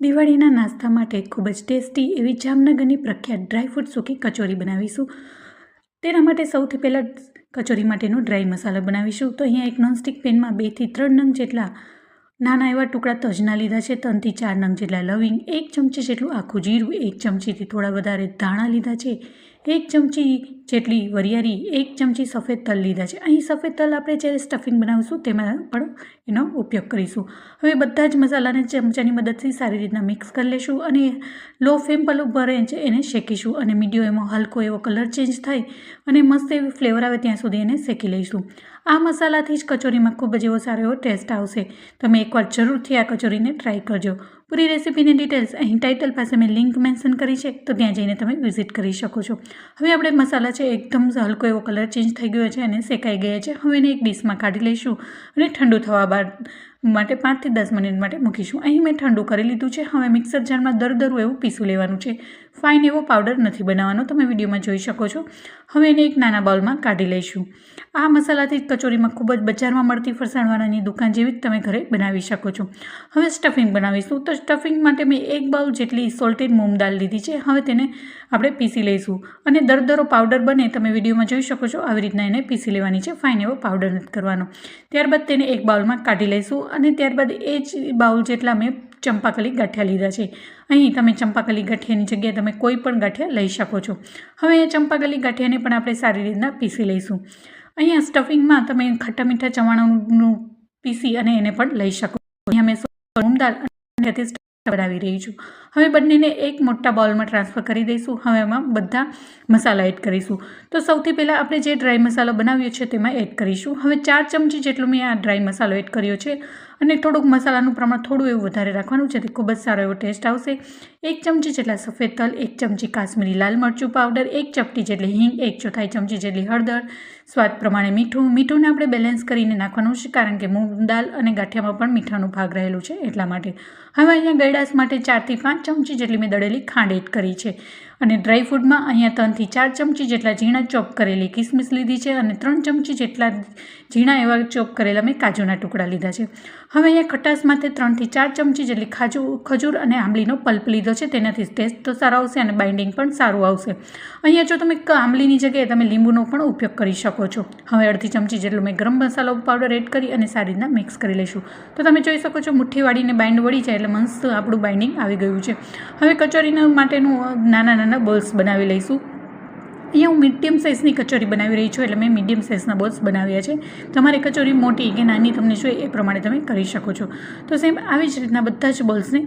દિવાળીના નાસ્તા માટે ખૂબ જ ટેસ્ટી એવી જામનગરની પ્રખ્યાત ડ્રાયફ્રૂટ સૂકી કચોરી બનાવીશું. તેના માટે સૌથી પહેલાં કચોરી માટેનો ડ્રાય મસાલો બનાવીશું. તો અહીંયા એક નોનસ્ટિક પેનમાં બેથી ત્રણ નંગ જેટલા નાના એવા ટુકડા તજના લીધા છે. ત્રણથી ચાર નંગ જેટલા લવિંગ, એક ચમચી જેટલું આખું જીરું, એક ચમચીથી થોડા વધારે ધાણા લીધા છે. એક ચમચી જેટલી વરિયાળી એક ચમચી સફેદ તલ લીધા છે. અહીં સફેદ તલ આપણે જ્યારે સ્ટફિંગ બનાવીશું તેમાં પણ એનો ઉપયોગ કરીશું. હવે બધા જ મસાલાને ચમચાની મદદથી સારી રીતના મિક્સ કરી લઈશું અને લો ફ્લેમ પર ઉપર છે એને શેકીશું અને મીડિયો એમાં હલકો એવો કલર ચેન્જ થાય અને મસ્ત એવી ફ્લેવર આવે ત્યાં સુધી એને શેકી લઈશું. આ મસાલાથી જ કચોરીમાં ખૂબ જ એવો સારો એવો ટેસ્ટ આવશે. તમે એકવાર જરૂરથી આ કચોરીને ટ્રાય કરજો. પૂરી રેસીપીની ડિટેલ્સ અહીં ટાઇટલ પાસે મેં લિંક મેન્શન કરી છે, તો ત્યાં જઈને તમે વિઝિટ કરી શકો છો. હવે આપણે મસાલા છે, એકદમ હલકો એવો કલર ચેન્જ થઈ ગયો છે અને શેકાઈ ગયા છે. હવે એને એક ડીશમાં કાઢી લઈશું અને ઠંડુ થવા બાદ માટે પાંચથી દસ મિનિટ માટે મૂકીશું. અહીં મેં ઠંડુ કરી લીધું છે. હવે મિક્સર જારમાં દરદરું એવું પીસું લેવાનું છે. ફાઇન એવો પાવડર નથી બનાવવાનો, તમે વિડીયોમાં જોઈ શકો છો. હવે એને એક નાના બાઉલમાં કાઢી લઈશું. આ મસાલાથી કચોરીમાં ખૂબ જ બજારમાં મળતી ફરસાણવાળાની દુકાન જેવી જ તમે ઘરે બનાવી શકો છો. હવે સ્ટફિંગ બનાવીશું. તો સ્ટફિંગ માટે મેં એક બાઉલ જેટલી સોલ્ટેડ મૂંગ દાલ લીધી છે. હવે તેને આપણે પીસી લઈશું. અને દરદરો પાવડર બને, તમે વિડીયોમાં જોઈ શકો છો, આવી રીતના એને પીસી લેવાની છે. ફાઇન એવો પાવડર નથી કરવાનો. ત્યારબાદ તેને એક બાઉલમાં કાઢી લઈશું. અને ત્યારબાદ એ જ બાઉલ જેટલા મેં ચંપાકલી ગાંઠિયા લીધા છે. અહીં તમે ચંપાકલી ગાંઠિયાની જગ્યાએ તમે કોઈ પણ ગાંઠિયા લઈ શકો છો. હવે આ ચંપાકલી ગાંઠિયાને પણ આપણે સારી રીતના પીસી લઈશું. અહીંયા સ્ટફિંગમાં તમે ખટ્ટા મીઠા ચવાણાનું પીસી અને એને પણ લઈ શકો અહીંયા મેં મૂંગ અને બનાવી રહી છું. હવે બંનેને એક મોટા બાઉલમાં ટ્રાન્સફર કરી દઈશું. હવે એમાં બધા મસાલા એડ કરીશું. તો સૌથી પહેલાં આપણે જે ડ્રાય મસાલો બનાવ્યો છે તેમાં એડ કરીશું. હવે ચાર ચમચી જેટલો મેં આ ડ્રાય મસાલો એડ કર્યો છે. અને થોડુંક મસાલાનું પ્રમાણ થોડું એવું વધારે રાખવાનું તે ખૂબ જ સારો એવો ટેસ્ટ આવશે. એક ચમચી જેટલા સફેદ તલ, એક ચમચી કાશ્મીરી લાલ મરચું પાવડર એક ચપટી જેટલી હિંગ, એક ચોથાઈ ચમચી જેટલી હળદર. સ્વાદ પ્રમાણે મીઠું. મીઠુંને આપણે બેલેન્સ કરીને નાખવાનું છે કારણ કે મૂંગ દાળ અને ગાંઠિયામાં પણ મીઠાનું ભાગ રહેલું છે એટલા માટે. હવે અહીંયા ગળાશ માટે ચારથી પાંચ ચમચી જેટલી મેં દળેલી ખાંડ એડ કરી છે. અને ડ્રાય ફ્રૂટમાં અહીંયા ત્રણથી ચાર ચમચી જેટલા ઝીણા ચોપ કરેલી કિસમિસ લીધી છે અને ત્રણ ચમચી જેટલા ઝીણા એવા ચોપ કરેલા મેં કાજુના ટુકડા લીધા છે. હવે અહીંયા ખટાશ માટે ત્રણથી ચાર ચમચી જેટલી ખાજુ, ખજૂર અને આંબલીનો પલ્પ લીધો છે. તેનાથી ટેસ્ટ તો સારો આવશે અને બાઇન્ડિંગ પણ સારું આવશે. અહીંયા જો તમે આંબલીની જગ્યાએ તમે લીંબુનો પણ ઉપયોગ કરી શકો છો. હવે અડધી ચમચી જેટલો મેં ગરમ મસાલો પાવડર એડ કરી અને સારી રીતના મિક્સ કરી લઈશું. તો તમે જોઈ શકો છો મુઠ્ઠી વાળીને બાઇન્ડ વળી જાય એટલે મસ્ત આપણું બાઇન્ડિંગ આવી ગયું છે. હવે કચોરીના માટેનું નાના નાના બોલ્સ બનાવી લઈશું. અહીંયા હું મીડિયમ સાઇઝની કચોરી બનાવી રહી છું, એટલે મેં મીડિયમ સાઇઝના બોલ્સ બનાવ્યા છે. તમારે કચોરી મોટી કે નાની તમને જોઈએ એ પ્રમાણે તમે કરી શકો છો. તો સેમ આવી જ રીતના બધા જ બોલ્સને